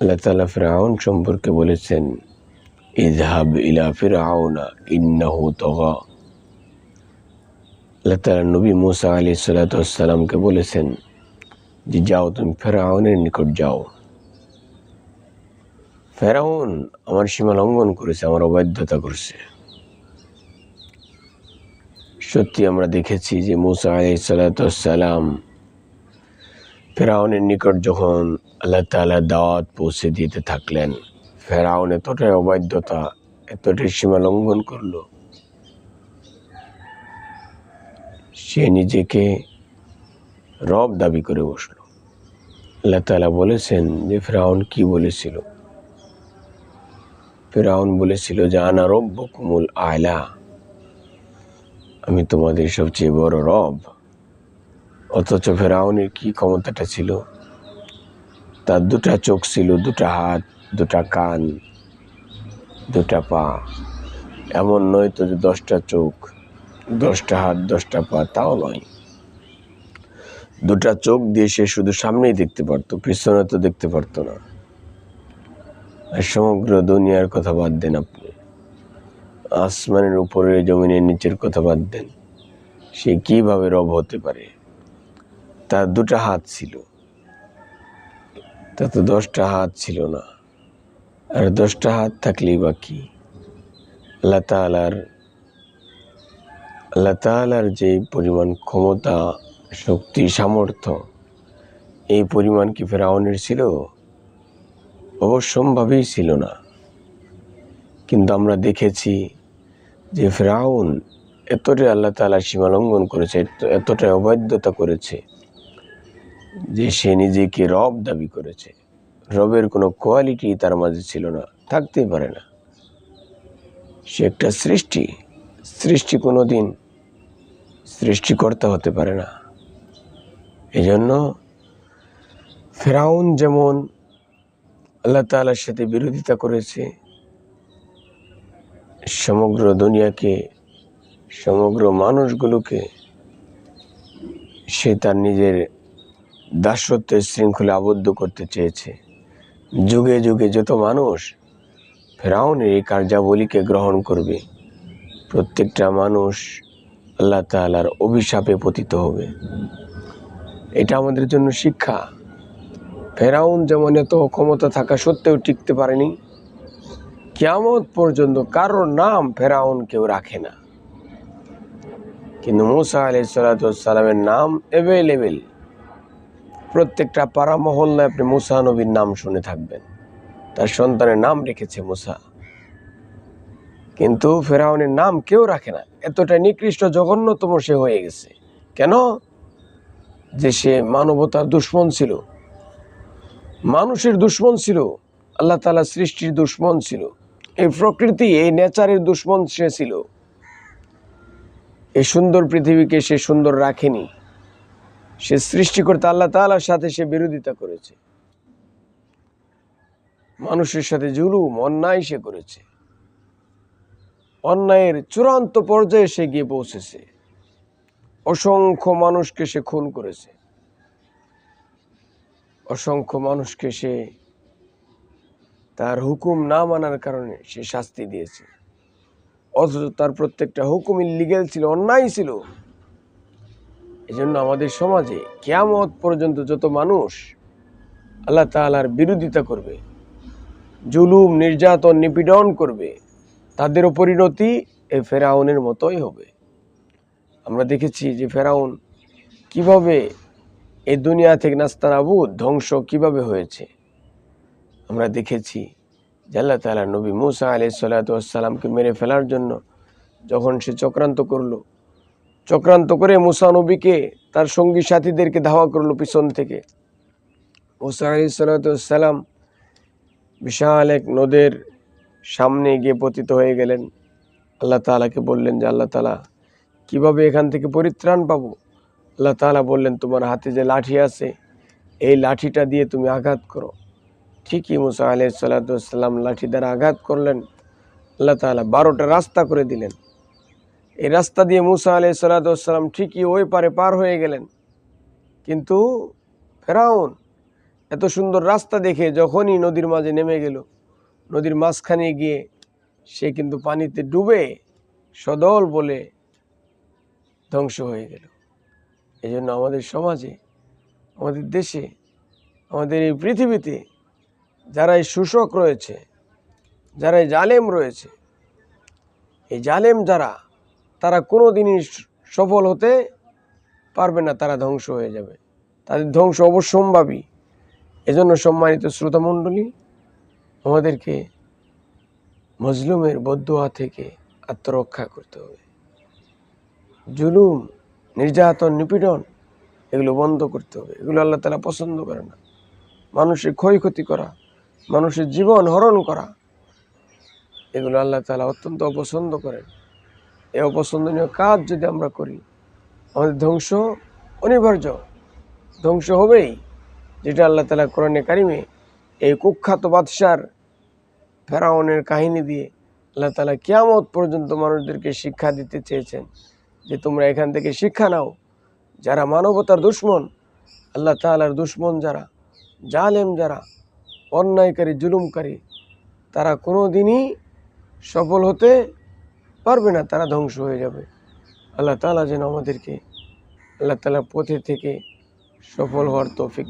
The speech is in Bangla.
আল্লাহ তালা ফেরাউন সম্পর্কে বলেছেন ইজহাব ইলা ফিরাউনা ইন্নাহু তগা। আল্লাহ তালা নবী মুসা আলি সাল্লাতামকে বলেছেন যে, যাও তুমি ফেরাউনের নিকট যাও। ফেরাউন আমার সীমা লঙ্ঘন করেছে, আমার অবাধ্যতা করছে। সত্যি আমরা দেখেছি যে, মুসা আলি সাল্লাতাম ফেরাউনের নিকট যখন আল্লাহ তালা দাওয়াত পৌঁছে দিতে থাকলেন, ফেরাউন এতটাই অবাধ্যতা, এতটাই সীমা লঙ্ঘন করল, সে নিজেকে রব দাবি করে বসল। আল্লাহ তালা বলেছেন যে, ফেরাউন কি বলেছিল? ফেরাউন বলেছিল যে, আনা রব্য কুমুল আয়লা আমি তোমাদের সবচেয়ে বড় রব। অথচ ফেরাউনের কি ক্ষমতাটা ছিল? তার দুটা চোখ ছিল, দুটা হাত, দুটা কান, দুটা পা। এমন নয় তো যে দশটা চোখ, দশটা হাত, দশটা পা, তাও নয়। দুটা চোখ দিয়ে সে শুধু সামনেই দেখতে পারতো, পিছনে তো দেখতে পারতো না। আর সমগ্র দুনিয়ার কথা বাদ দেন আপনি। আসমানের উপরে জমিনের নিচের কথা বাদ দেন। সে কীভাবে রব হতে পারে? তার দুটা হাত ছিল। তা তো দশটা হাত ছিল না। আর দশটা হাত থাকলেই বা কি? আল্লাহ তালার আল্লাহ তালার যে পরিমাণ ক্ষমতা, শক্তি, সামর্থ্য, এই পরিমাণ কি ফেরাউনের ছিল? অবশ্যম্ভাবেই ছিল না। কিন্তু আমরা দেখেছি যে ফেরাউন এতটাই আল্লাহ তালা সীমালঙ্ঘন করেছে এতটাই অবাধ্যতা করেছে যে সে নিজেকে রব দাবি করেছে। রবের কোনো কোয়ালিটি তার মাঝে ছিল না, থাকতেই পারে না। সে একটা সৃষ্টি সৃষ্টি কোনো দিন সৃষ্টিকর্তা হতে পারে না। এজন্য ফেরাউন যেমন আল্লাহ তালার সাথে বিরোধিতা করেছে, সমগ্র দুনিয়াকে, সমগ্র মানুষগুলোকে সে তার নিজের দাসত্বের শৃঙ্খলে আবদ্ধ করতে চেয়েছে। যুগে যুগে যত মানুষ ফেরাউনের এই কার্যাবলীকে গ্রহণ করবে, প্রত্যেকটা মানুষ আল্লাহ তালার অভিশাপে পতিত হবে। এটা আমাদের জন্য শিক্ষা। ফেরাউন যেমন এত ক্ষমতা থাকা সত্ত্বেও টিকতে পারেনি কেমন পর্যন্ত কারোর নাম ফেরাউন কেউ রাখে না। কিন্তু মুসা আলি সালাতামের নাম অ্যাভেলেবেল প্রত্যেকটা পাড়া মহল্লায় আপনি মুসা নবীর নাম শুনে থাকবেন। তার সন্তানের নাম রেখেছে মুসা। কিন্তু ফেরাউনের নাম কেউ রাখে না। এতটা নিকৃষ্ট, জঘন্যতম সে হয়ে গেছে। কেন? যে সে মানবতার দুশ্মন ছিল। মানুষের দুশ্মন ছিল। আল্লাহ তালা সৃষ্টির দুশ্মন ছিল। এই প্রকৃতি, এই নেচারের দুশ্মন সে ছিল। এই সুন্দর পৃথিবীকে সে সুন্দর রাখেনি। সে সৃষ্টি করতে আল্লাহ তালার সাথে সে বিরোধিতা করেছে। মানুষের সাথে জুলুম, অন্যায় সে করেছে। অন্যায়ের চূড়ান্ত পর্যায়ে সে গিয়ে পৌঁছেছে। অসংখ্য মানুষকে সে খুন করেছে। অসংখ্য মানুষকে সে তার হুকুম না মানার কারণে সে শাস্তি দিয়েছে। অথচ তার প্রত্যেকটা হুকুম ইলিগেল ছিল, অন্যায় ছিল। এজন্য আমাদের সমাজে কেয়ামত পর্যন্ত যত মানুষ আল্লাহ তাআলার বিরোধিতা করবে, জুলুম, নির্যাতন, নিপীড়ন করবে তাদেরও পরিণতি এই ফেরাউনের মতোই হবে। আমরা দেখেছি যে ফেরাউন কীভাবে এ দুনিয়া থেকে নাস্তানাবুদ ধ্বংস কীভাবে হয়েছে। আমরা দেখেছি যে আল্লাহ তালা নবী মুসা আলি সাল্লাতামকে মেরে ফেলার জন্য যখন সে চক্রান্ত করল চক্রান্ত করে মুসা নবীকে তার সঙ্গী সাথীদেরকে ধাওয়া করল পিছন থেকে। মুসা আলি সাল্লাতাম বিশাল এক নদের সামনে গিয়ে পতিত হয়ে গেলেন। আল্লাহ তালাকে বললেন যে, আল্লাহ তালা কীভাবে এখান থেকে পরিত্রাণ পাবো? আল্লাহ তালা বললেন, তোমার হাতে যে লাঠি আছে, এই লাঠিটা দিয়ে তুমি আঘাত করো। ঠিকই মুসা আলাই সাল্লাতাম লাঠি দ্বারা আঘাত করলেন। আল্লাহ তালা বারোটা রাস্তা করে দিলেন। এই রাস্তা দিয়ে মুসা আলাই সাল্লাতাম ঠিকই ওই পারে পার হয়ে গেলেন। কিন্তু ফেরাউন এত সুন্দর রাস্তা দেখে যখনই নদীর মাঝে নেমে গেল, নদীর মাঝখানে গিয়ে সে কিন্তু পানিতে ডুবে সদল বলে ধ্বংস হয়ে গেল। এই জন্য আমাদের সমাজে, আমাদের দেশে, আমাদের এই পৃথিবীতে যারা এই শোষক রয়েছে যারা এই জালেম রয়েছে, এই জালেম যারা তারা কোনো দিনই সফল হতে পারবে না, তারা ধ্বংস হয়ে যাবে। তাদের ধ্বংস অবশ্যম্ভাবী। এজন্য সম্মানিত শ্রোতামণ্ডলী আমাদেরকে মজলুমের বদুয়া থেকে আত্মরক্ষা করতে হবে। জুলুম, নির্যাতন, নিপীড়ন, এগুলো বন্ধ করতে হবে। এগুলো আল্লাহ তালা পছন্দ করে না। মানুষের ক্ষয়ক্ষতি করা, মানুষের জীবন হরণ করা, এগুলো আল্লাহ তালা অত্যন্ত অপছন্দ করেন। এই অপছন্দনীয় কাজ যদি আমরা করি, আমাদের ধ্বংস অনিবার্য। ধ্বংস হবেই, যেটা আল্লাহ তালা কোরআনে কারিমে এই কুখ্যাত বাদশার ফেরাউনের কাহিনী দিয়ে আল্লাহ তালা কিয়ামত পর্যন্ত মানুষদেরকে শিক্ষা দিতে চেয়েছেন যে তোমরা এখান থেকে শিক্ষা নাও। যারা মানবতার দুশ্মন, আল্লাহ তালার দুশ্মন যারা, জালেম যারা, অন্যায়কারী, জুলুমকারী, তারা কোনো দিনই সফল হতে পারবে না, তারা ধ্বংস হয়ে যাবে। আল্লাহ তালা যেন আমাদেরকে, আল্লাহ তালা পথে থেকে সফল হওয়ার তৌফিক